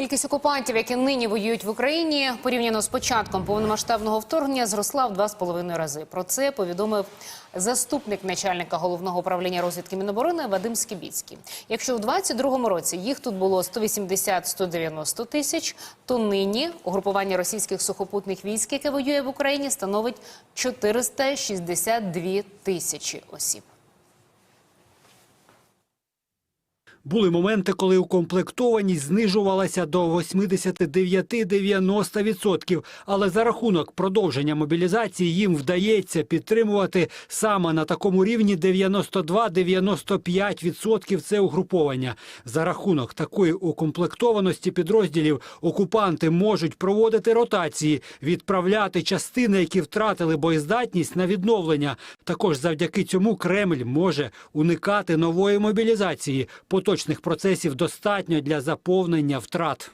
Кількість окупантів, які нині воюють в Україні, порівняно з початком повномасштабного вторгнення, зросла в два з половиною рази. Про це повідомив заступник начальника головного управління розвідки Міноборони Вадим Скібіцький. Якщо в 22-му році їх тут було 180-190 тисяч, то нині угрупування російських сухопутних військ, яке воює в Україні, становить 462 тисячі осіб. Були моменти, коли укомплектованість знижувалася до 89-90%, але за рахунок продовження мобілізації їм вдається підтримувати саме на такому рівні 92-95% це угруповання. За рахунок такої укомплектованості підрозділів окупанти можуть проводити ротації, відправляти частини, які втратили боєздатність на відновлення. Також завдяки цьому Кремль може уникати нової мобілізації. Поточних процесів достатньо для заповнення втрат.